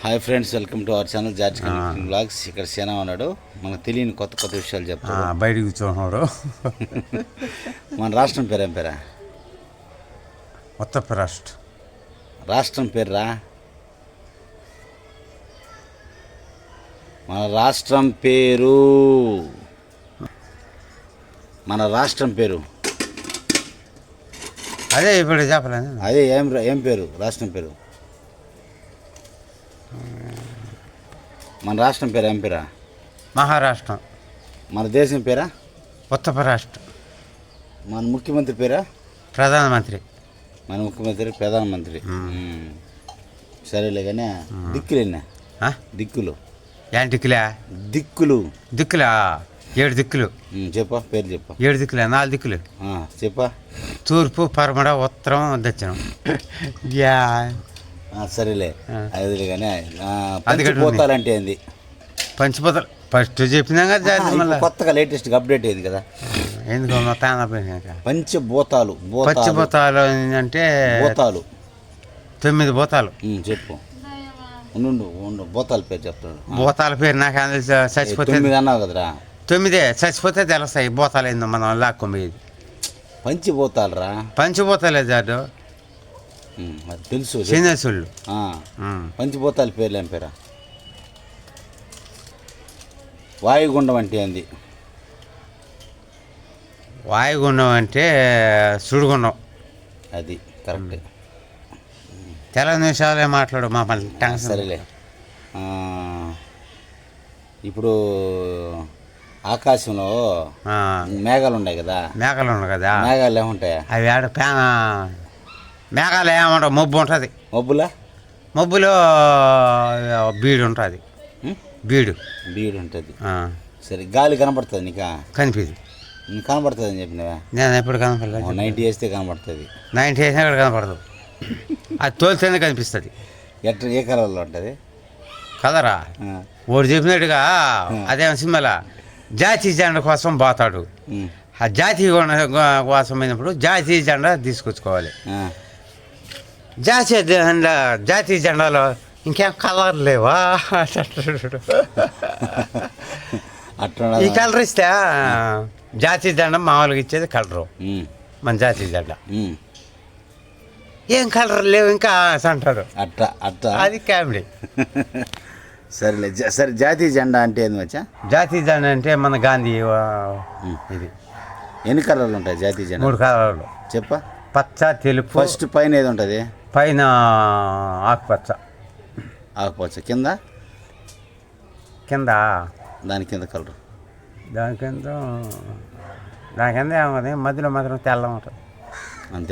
Hi friends welcome to our channel George blogs ఇక్కడ సేనా ఉన్నాడు. మనకు తెలియని కొత్త కొత్త విషయాలు ఆ, చెప్తాడు బయటికి కూర్చున్నాడు. మన రాష్ట్రం పేరు ఏం పేరా? ఉత్తరప్రదేశ్ రాష్ట్రం. పేరురా? మన రాష్ట్రం పేరు. మన రాష్ట్రం పేరు. అదే ఇప్పుడు చెప్పలేదు అదే ఏం ఏం పేరు? రాష్ట్రం పేరు. మన రాష్ట్రం పేరు ఏం పేరా? మహారాష్ట్ర. మన దేశం పేరా? ఉత్తరప్రదేశ్. మన ముఖ్యమంత్రి పేరా? ప్రధానమంత్రి. మన ముఖ్యమంత్రి ప్రధానమంత్రి. సరేలే కానీ దిక్కులు ఎన్న ఆ? దిక్కులు. ఏం దిక్కులే? దిక్కులు. దిక్కులా? ఏడు దిక్కులు. చెప్పా పేరు చెప్పా. ఏడు దిక్కులే నాలుగు దిక్కులు. చెప్పా. తూర్పు పరమడ ఉత్తరం దక్షిణం. యా. సరేలే. కానీ అది కట్టు పంచిపోతాలంటే ఏంది? పంచిపోతలు ఫస్ట్ చెప్పినా కదా కొత్తగా లేటెస్ట్గా అప్డేట్ అయింది కదా. ఎందుకో పంచభూతాలు భూతాలు పచ్చిపోతాలు అంటే భూతాలు తొమ్మిది భూతాలు చెప్పు. ఉండు ఉండు భూతాల పేరు చెప్తాడు. భూతాల పేరు నాకు చచ్చిపోతే తొమ్మిది అన్నావు కదరా. తొమ్మిదే చచ్చిపోతే తెలుస్తాయి భూతాలు ఏందో మనం లాక్కోమేది పంచిభూతాలు రా పంచిపోతలే జాడు అది తెలుసు ఆ, పంచభూతాల పేర్లు ఏం పేరా? వాయుగుండం అంటే ఏంది? వాయుగుండం అంటే సుడిగుండం. అది కరెక్ట్. తెల్ల నిమిషాలే మాట్లాడు టెన్షన్ సరేలే. ఇప్పుడు ఆకాశంలో మేఘాలు ఉన్నాయి కదా? మేఘాలు ఉన్నాయి కదా? మేఘాలు ఏముంటాయా? అవి ఆడ మేఘాలు ఏమంటావు మబ్బు ఉంటుంది. మబ్బులా? మబ్బులో బీడు ఉంటుంది? బీడు. బీడు ఉంటుంది. సరే గాలి కనబడుతుంది నీకా? కనిపిది. నీకు కనబడుతుంది అని చెప్పినవా? నేను ఎప్పుడు కనపడలేదు. నైంటీ వేస్తే కనబడుతుంది నైన్టీ వేసినా కూడా కనపడదు. అది తోలితేనే కనిపిస్తుంది. ఎట్ట ఏ కలర్లో ఉంటుంది? కదరా వాడు చెప్పినట్టుగా అదే సినిమాలో? జాతీయ జెండా కోసం పోతాడు ఆ జాతీయ కోసం అయినప్పుడు జాతీయ జెండా తీసుకొచ్చుకోవాలి. జాతీయ జెండా జాతీయ జెండాలో ఇంకేం కలర్ లేవా? ఈ కలర్ ఇస్తే జాతీయ జెండా మామూలుగా ఇచ్చేది కలరు. మన జాతీయ జెండా. ఏం కలర్ లేవు ఇంకా అంటాడు అట్ట అట్ట అది కామెడీ. సరేలే సరే జాతీయ జెండా అంటే ఏంది వచ్చా జాతీయ జెండా అంటే మన గాంధీ ఇది. ఎన్ని కలర్లు ఉంటాయి జాతీయ జెండా? మూడు కలర్లు. చెప్పా. పచ్చ తెలుపు. ఫస్ట్ పైన ఏది ఉంటుంది? పైన ఆకుపచ్చ. ఆకుపచ్చ. కింద? కింద? దాని కింద కలర్. దాని కింద దాని కింద ఏమది? మధ్యలో మాత్రం తెల్ల ఉంటుంది. అంతే.